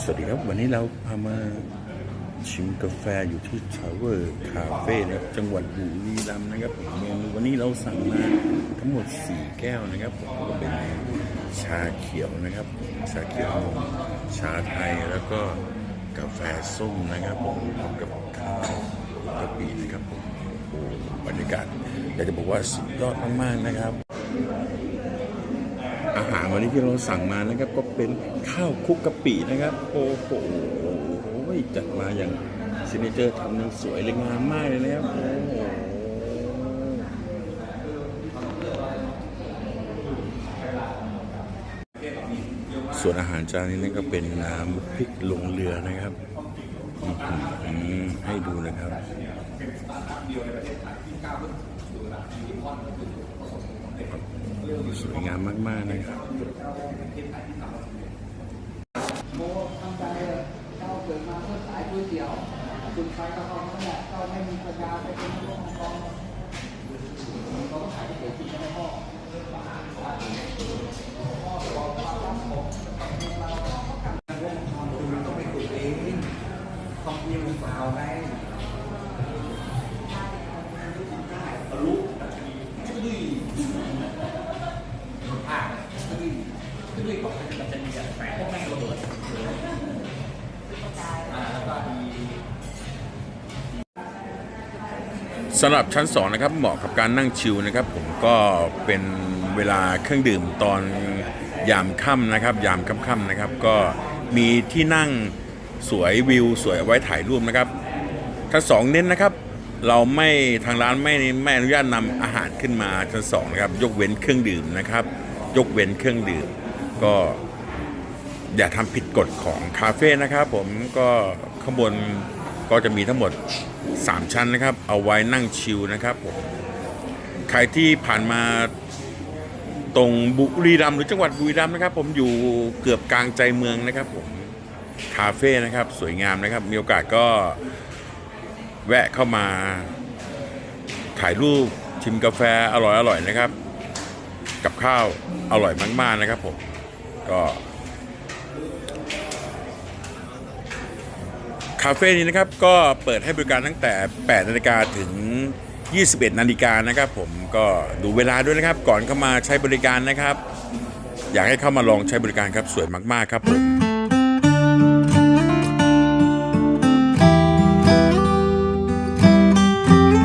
สวัสดีครับ วันนี้เราพามาชิมกาแฟอยู่ที่ทาวเวอร์คาเฟ่นะครับจังหวัดบุรีรัมย์นะครับผมเมนูวันนี้เราสั่งมาทั้งหมด 4 แก้วนะครับผมก็เป็นชาเขียวนะครับ ชาเขียวนมชาไทยแล้วก็กาแฟส้มนะครับผมพร้อมกับข้าวกะปินะครับผมบรรยากาศอยากจะบอกว่าสุดยอดมากๆนะครับ หารวันนี้ที่เราสั่งมานะครับ ก็เป็นข้าวคุกกะปินะครับ โอ้โหจัดมาอย่างซิเนเจอร์ทำนั้นสวยเลยงามมากเลยนะครับโอ้โหส่วนอาหารจานนี้นั่นก็เป็นน้ำพริกลงเรือนะครับอื้อหือให้ดูนะครับ สวยงามมาก ๆ นะครับโมทำใจเลยเจ้าเกิดมาเพื่อขายก๋วยเตี๋ยวคุณใครก็ต้องนั่นแหละเจ้าไม่มีปัญญาไปเป็นนักร้องกองเราต้องขายก๋วยเตี๋ยวกินกันได้พ่อต้องไปคุยเองต้องมีมือเปล่าไง ชื่อก่อนมันจะมีแบบแฝงพวกแม่งระเบิดอ่าแล้วก็มี สำหรับชั้น 2 นะครับเหมาะกับการนั่งชิลนะครับ ผมก็เป็นเวลาเครื่องดื่มตอนยามค่ำนะครับ ยามค่ำๆนะครับ ก็มีที่นั่งสวยวิว สวยเอาไว้ถ่ายรูปนะครับชั้นสองเน้นนะครับ เราไม่ทางร้านไม่ไม่อนุญาตนำอาหารขึ้นมาชั้นสองนะครับ ยกเว้นเครื่องดื่มนะครับ ยกเว้นเครื่องดื่ม ก็อย่าทำผิดกฎของคาเฟ่นะครับผมก็ข้างบนก็จะมีทั้งหมด 3 ชั้นนะครับ เอาไว้นั่งชิลนะครับผมใครที่ผ่านมาตรงบุรีรัมย์หรือจังหวัดบุรีรัมย์นะครับ ผมอยู่เกือบกลางใจเมืองนะครับผมคาเฟ่นะครับสวยงามนะครับ มีโอกาสก็แวะเข้ามาถ่ายรูปชิมกาแฟอร่อยๆนะครับ กับข้าวอร่อยมากๆนะครับผม ก็คาเฟ่นี้นะครับก็เปิดให้บริการตั้งแต่ 8 นาฬิกาถึง 21 นาฬิกานะครับ ผมก็ดูเวลาด้วยนะครับ ก่อนเข้ามาใช้บริการนะครับ อยากให้เข้ามาลองใช้บริการครับสวยมากๆครับผม